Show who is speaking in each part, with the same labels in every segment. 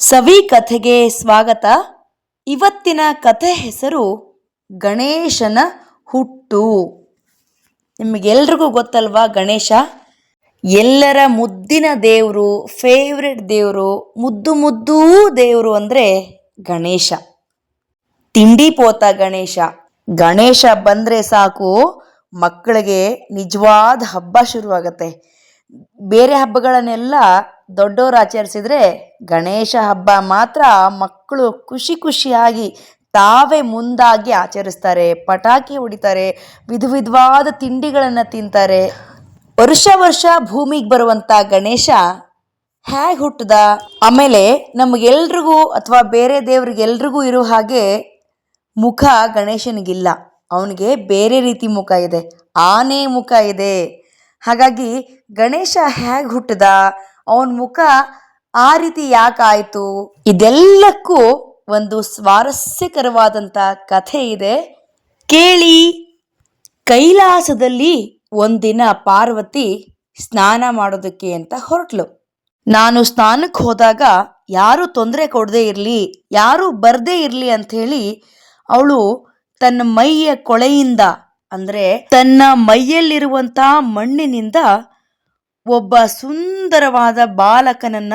Speaker 1: ಸವಿ ಕಥೆಗೆ ಸ್ವಾಗತ. ಇವತ್ತಿನ ಕಥೆ ಹೆಸರು ಗಣೇಶನ ಹುಟ್ಟು. ನಿಮಗೆಲ್ರಿಗೂ ಗೊತ್ತಲ್ವಾ ಗಣೇಶ? ಎಲ್ಲರ ಮುದ್ದಿನ ದೇವರು ಫೇವ್ರೆಟ್ ದೇವರು, ಮುದ್ದು ಮುದ್ದೂ ದೇವರು ಅಂದರೆ ಗಣೇಶ. ತಿಂಡಿ ಪೋತ ಗಣೇಶ. ಗಣೇಶ ಬಂದರೆ ಸಾಕು, ಮಕ್ಕಳಿಗೆ ನಿಜವಾದ ಹಬ್ಬ ಶುರುವಾಗತ್ತೆ. ಬೇರೆ ಹಬ್ಬಗಳನ್ನೆಲ್ಲ ದೊಡ್ಡವರು ಆಚರಿಸಿದರೆ ಗಣೇಶ ಹಬ್ಬ ಮಾತ್ರ ಮಕ್ಕಳು ಖುಷಿ ಖುಷಿಯಾಗಿ ತಾವೇ ಮುಂದಾಗಿ ಆಚರಿಸ್ತಾರೆ, ಪಟಾಕಿ ಹೊಡಿತಾರೆ, ವಿಧ ವಿಧವಾದ ತಿಂಡಿಗಳನ್ನು ತಿಂತಾರೆ. ವರ್ಷ ವರ್ಷ ಭೂಮಿಗೆ ಬರುವಂಥ ಗಣೇಶ ಹೇಗೆ ಹುಟ್ಟದ ಆಮೇಲೆ ನಮಗೆಲ್ರಿಗೂ ಅಥವಾ ಬೇರೆ ದೇವ್ರಿಗೆಲ್ರಿಗೂ ಇರೋ ಹಾಗೆ ಮುಖ ಗಣೇಶನಿಗಿಲ್ಲ. ಅವನಿಗೆ ಬೇರೆ ರೀತಿ ಮುಖ ಇದೆ, ಆನೆ ಮುಖ ಇದೆ. ಹಾಗಾಗಿ ಗಣೇಶ ಹೇಗೆ ಹುಟ್ಟದ ಅವನ ಮುಖ ಆ ರೀತಿ ಯಾಕಾಯಿತು? ಇದೆಲ್ಲಕ್ಕೂ ಒಂದು ಸ್ವಾರಸ್ಯಕರವಾದಂಥ ಕಥೆ ಇದೆ. ಕೇಳಿ. ಕೈಲಾಸದಲ್ಲಿ ಒಂದಿನ ಪಾರ್ವತಿ ಸ್ನಾನ ಮಾಡೋದಕ್ಕೆ ಅಂತ ಹೊರಟ್ಲು. ನಾನು ಸ್ನಾನಕ್ಕೆ ಹೋದಾಗ ಯಾರು ತೊಂದರೆ ಕೊಡದೇ ಇರಲಿ, ಯಾರು ಬರದೇ ಇರಲಿ ಅಂಥೇಳಿ ಅವಳು ತನ್ನ ಮೈಯ ಕೊಳೆಯಿಂದ, ಅಂದರೆ ತನ್ನ ಮೈಯಲ್ಲಿರುವಂಥ ಮಣ್ಣಿನಿಂದ ಒಬ್ಬ ಸುಂದರವಾದ ಬಾಲಕನನ್ನ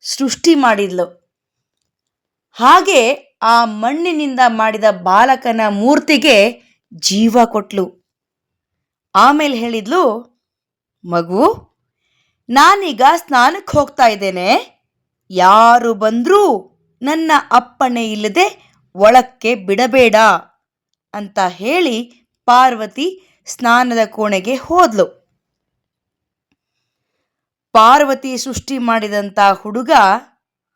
Speaker 1: ಸೃಷ್ಟಿ ಮಾಡಿದ್ಲು. ಹಾಗೆ ಆ ಮಣ್ಣಿನಿಂದ ಮಾಡಿದ ಬಾಲಕನ ಮೂರ್ತಿಗೆ ಜೀವ ಕೊಟ್ಲು. ಆಮೇಲೆ ಹೇಳಿದ್ಲು, ಮಗು, ನಾನೀಗ ಸ್ನಾನಕ್ಕೆ ಹೋಗ್ತಾ ಇದ್ದೇನೆ. ಯಾರು ಬಂದರೂ ನನ್ನ ಅಪ್ಪಣೆ ಇಲ್ಲದೆ ಒಳಕ್ಕೆ ಬಿಡಬೇಡ ಅಂತ ಹೇಳಿ ಪಾರ್ವತಿ ಸ್ನಾನದ ಕೋಣೆಗೆ ಹೋದ್ಲು. ಪಾರ್ವತಿ ಸೃಷ್ಟಿ ಮಾಡಿದಂಥ ಹುಡುಗ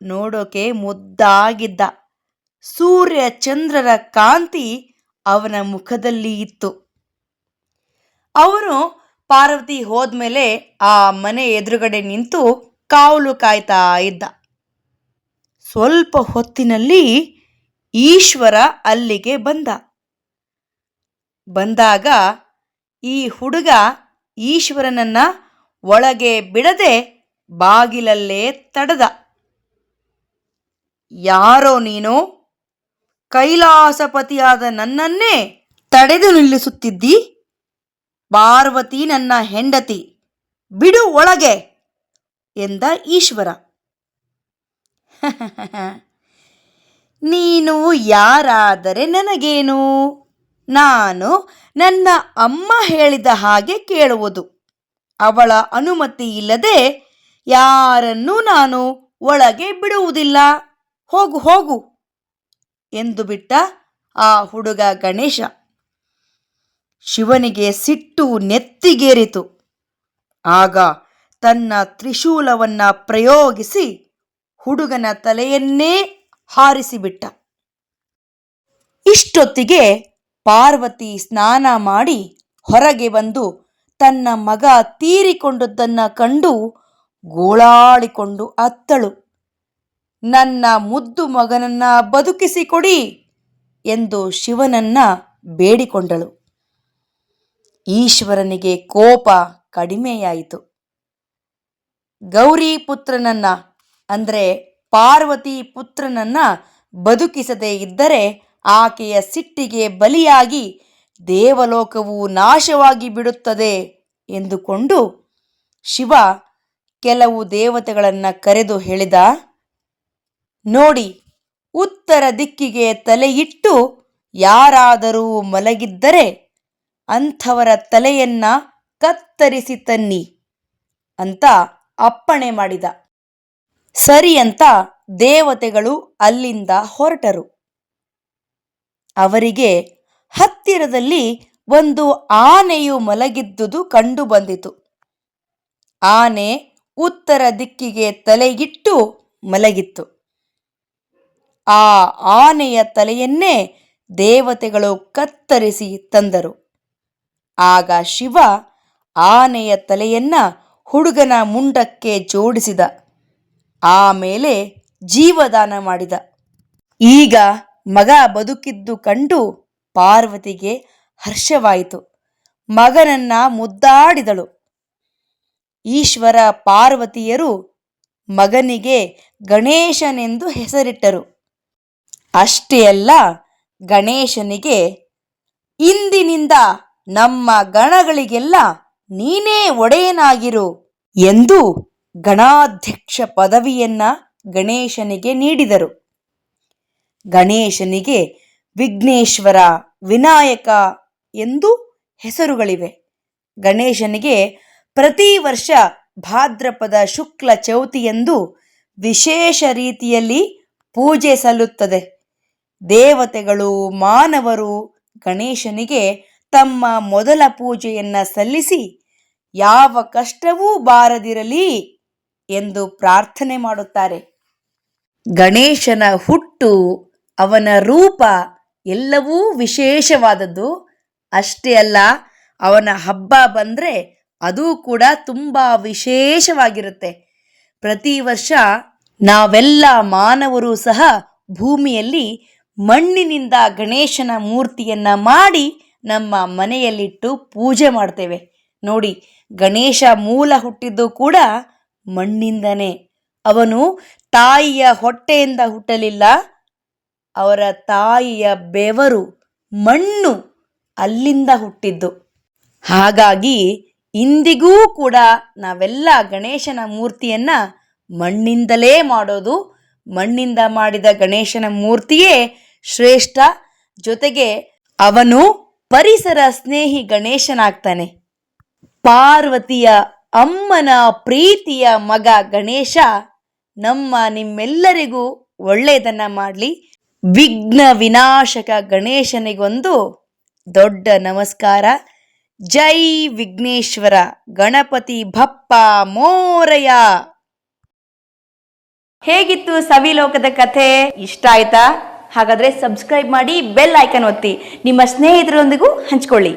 Speaker 1: ನೋಡೋಕೆ ಮುದ್ದಾಗಿದ್ದ. ಸೂರ್ಯ ಚಂದ್ರರ ಕಾಂತಿ ಅವನ ಮುಖದಲ್ಲಿ ಇತ್ತು. ಅವನು ಪಾರ್ವತಿ ಹೋದ್ಮೇಲೆ ಆ ಮನೆ ಎದುರುಗಡೆ ನಿಂತು ಕಾವಲು ಕಾಯ್ತಾ ಇದ್ದ. ಸ್ವಲ್ಪ ಹೊತ್ತಿನಲ್ಲಿ ಈಶ್ವರ ಅಲ್ಲಿಗೆ ಬಂದ. ಬಂದಾಗ ಈ ಹುಡುಗ ಈಶ್ವರನನ್ನ ಒಳಗೆ ಬಿಡದೆ ಬಾಗಿಲಲ್ಲೇ ತಡದ. ಯಾರೋ ನೀನು? ಕೈಲಾಸಪತಿಯಾದ ನನ್ನನ್ನೇ ತಡೆದು ನಿಲ್ಲಿಸುತ್ತಿದ್ದಿ? ಪಾರ್ವತಿ ನನ್ನ ಹೆಂಡತಿ, ಬಿಡು ಒಳಗೆ ಎಂದ ಈಶ್ವರ. ನೀನು ಯಾರಾದರೆ ನನಗೇನು? ನಾನು ನನ್ನ ಅಮ್ಮ ಹೇಳಿದ ಹಾಗೆ ಕೇಳುವುದು. ಅವಳ ಅನುಮತಿ ಇಲ್ಲದೆ ಯಾರನ್ನೂ ನಾನು ಒಳಗೆ ಬಿಡುವುದಿಲ್ಲ. ಹೋಗು ಹೋಗು ಎಂದು ಬಿಟ್ಟ ಆ ಹುಡುಗ ಗಣೇಶ. ಶಿವನಿಗೆ ಸಿಟ್ಟು ನೆತ್ತಿಗೇರಿತು. ಆಗ ತನ್ನ ತ್ರಿಶೂಲವನ್ನ ಪ್ರಯೋಗಿಸಿ ಹುಡುಗನ ತಲೆಯನ್ನೇ ಹಾರಿಸಿಬಿಟ್ಟ. ಇಷ್ಟೊತ್ತಿಗೆ ಪಾರ್ವತಿ ಸ್ನಾನ ಮಾಡಿ ಹೊರಗೆ ಬಂದು ತನ್ನ ಮಗ ತೀರಿಕೊಂಡದ್ದನ್ನ ಕಂಡು ಗೋಳಾಡಿಕೊಂಡು ಅತ್ತಳು. ನನ್ನ ಮುದ್ದು ಮಗನನ್ನ ಬದುಕಿಸಿಕೊಡಿ ಎಂದು ಶಿವನನ್ನ ಬೇಡಿಕೊಂಡಳು. ಈಶ್ವರನಿಗೆ ಕೋಪ ಕಡಿಮೆಯಾಯಿತು. ಗೌರಿ ಪುತ್ರನನ್ನ ಅಂದರೆ ಪಾರ್ವತಿ ಪುತ್ರನನ್ನ ಬದುಕಿಸದೇ ಇದ್ದರೆ ಆಕೆಯ ಸಿಟ್ಟಿಗೆ ಬಲಿಯಾಗಿ ದೇವಲೋಕವು ನಾಶವಾಗಿ ಬಿಡುತ್ತದೆ ಎಂದುಕೊಂಡು ಶಿವ ಕೆಲವು ದೇವತೆಗಳನ್ನು ಕರೆದು ಹೇಳಿದ, ನೋಡಿ, ಉತ್ತರ ದಿಕ್ಕಿಗೆ ತಲೆಯಿಟ್ಟು ಯಾರಾದರೂ ಮಲಗಿದ್ದರೆ ಅಂಥವರ ತಲೆಯನ್ನ ಕತ್ತರಿಸಿ ತನ್ನಿ ಅಂತ ಅಪ್ಪಣೆ ಮಾಡಿದ. ಸರಿ ಅಂತ ದೇವತೆಗಳು ಅಲ್ಲಿಂದ ಹೊರಟರು. ಅವರಿಗೆ ಹತ್ತಿರದಲ್ಲಿ ಒಂದು ಆನೆಯು ಮಲಗಿದ್ದುದು ಕಂಡು ಬಂದಿತು. ಆನೆ ಉತ್ತರ ದಿಕ್ಕಿಗೆ ತಲೆಗಿಟ್ಟು ಮಲಗಿತ್ತು. ಆ ಆನೆಯ ತಲೆಯನ್ನೇ ದೇವತೆಗಳು ಕತ್ತರಿಸಿ ತಂದರು. ಆಗ ಶಿವ ಆನೆಯ ತಲೆಯನ್ನ ಹುಡುಗನ ಮುಂಡಕ್ಕೆ ಜೋಡಿಸಿದ. ಆಮೇಲೆ ಜೀವದಾನ ಮಾಡಿದ. ಈಗ ಮಗ ಬದುಕಿದ್ದು ಕಂಡು ಪಾರ್ವತಿಗೆ ಹರ್ಷವಾಯಿತು. ಮಗನನ್ನ ಮುದ್ದಾಡಿದಳು. ಈಶ್ವರ ಪಾರ್ವತಿಯರು ಮಗನಿಗೆ ಗಣೇಶನೆಂದು ಹೆಸರಿಟ್ಟರು. ಅಷ್ಟೇ ಅಲ್ಲ, ಗಣೇಶನಿಗೆ ಇಂದಿನಿಂದ ನಮ್ಮ ಗಣಗಳಿಗೆಲ್ಲ ನೀನೇ ಒಡೆಯನಾಗಿರು ಎಂದು ಗಣಾಧ್ಯಕ್ಷ ಪದವಿಯನ್ನ ಗಣೇಶನಿಗೆ ನೀಡಿದರು. ಗಣೇಶನಿಗೆ ವಿಘ್ನೇಶ್ವರ, ವಿನಾಯಕ ಎಂದು ಹೆಸರುಗಳಿವೆ. ಗಣೇಶನಿಗೆ ಪ್ರತಿ ವರ್ಷ ಭಾದ್ರಪದ ಶುಕ್ಲ ಚೌತಿಯಂದು ವಿಶೇಷ ರೀತಿಯಲ್ಲಿ ಪೂಜೆ ಸಲ್ಲುತ್ತದೆ. ದೇವತೆಗಳು, ಮಾನವರು ಗಣೇಶನಿಗೆ ತಮ್ಮ ಮೊದಲ ಪೂಜೆಯನ್ನು ಸಲ್ಲಿಸಿ ಯಾವ ಕಷ್ಟವೂ ಬಾರದಿರಲಿ ಎಂದು ಪ್ರಾರ್ಥನೆ ಮಾಡುತ್ತಾರೆ. ಗಣೇಶನ ಹುಟ್ಟು ಅವನ ರೂಪ ಎಲ್ಲವೂ ವಿಶೇಷವಾದದ್ದು. ಅಷ್ಟೇ ಅಲ್ಲ, ಅವನ ಹಬ್ಬ ಬಂದರೆ ಅದು ಕೂಡ ತುಂಬ ವಿಶೇಷವಾಗಿರುತ್ತೆ. ಪ್ರತಿ ವರ್ಷ ನಾವೆಲ್ಲ ಮಾನವರು ಸಹ ಭೂಮಿಯಲ್ಲಿ ಮಣ್ಣಿನಿಂದ ಗಣೇಶನ ಮೂರ್ತಿಯನ್ನು ಮಾಡಿ ನಮ್ಮ ಮನೆಯಲ್ಲಿಟ್ಟು ಪೂಜೆ ಮಾಡ್ತೇವೆ. ನೋಡಿ, ಗಣೇಶ ಮೂಲ ಹುಟ್ಟಿದ್ದು ಕೂಡ ಮಣ್ಣಿಂದನೇ. ಅವನು ತಾಯಿಯ ಹೊಟ್ಟೆಯಿಂದ ಹುಟ್ಟಲಿಲ್ಲ ಅವರ ತಾಯಿಯ ಬೆವರು ಮಣ್ಣು ಅಲ್ಲಿಂದ ಹುಟ್ಟಿದ್ದು. ಹಾಗಾಗಿ ಇಂದಿಗೂ ಕೂಡ ನಾವೆಲ್ಲ ಗಣೇಶನ ಮೂರ್ತಿಯನ್ನ ಮಣ್ಣಿಂದಲೇ ಮಾಡೋದು. ಮಣ್ಣಿಂದ ಮಾಡಿದ ಗಣೇಶನ ಮೂರ್ತಿಯೇ ಶ್ರೇಷ್ಠ. ಜೊತೆಗೆ ಅವನು ಪರಿಸರ ಸ್ನೇಹಿ ಗಣೇಶನಾಗ್ತಾನೆ. ಪಾರ್ವತಿಯ ಅಮ್ಮನ ಪ್ರೀತಿಯ ಮಗ ಗಣೇಶ ನಮ್ಮ ನಿಮ್ಮೆಲ್ಲರಿಗೂ ಒಳ್ಳೆಯದನ್ನು ಮಾಡಲಿ. ವಿಘ್ನ ವಿನಾಶಕ ಗಣೇಶನಿಗೊಂದು ದೊಡ್ಡ ನಮಸ್ಕಾರ. ಜೈ ವಿಘ್ನೇಶ್ವರ, ಗಣಪತಿ ಭಪ್ಪ ಮೋರಯ. ಹೇಗಿತ್ತು ಸವಿಲೋಕದ ಕಥೆ? ಇಷ್ಟ ಆಯ್ತಾ? ಹಾಗಾದ್ರೆ ಸಬ್ಸ್ಕ್ರೈಬ್ ಮಾಡಿ ಬೆಲ್ ಐಕನ್ ಒತ್ತಿ. ನಿಮ್ಮ ಸ್ನೇಹಿತರೊಂದಿಗೂ ಹಂಚ್ಕೊಳ್ಳಿ.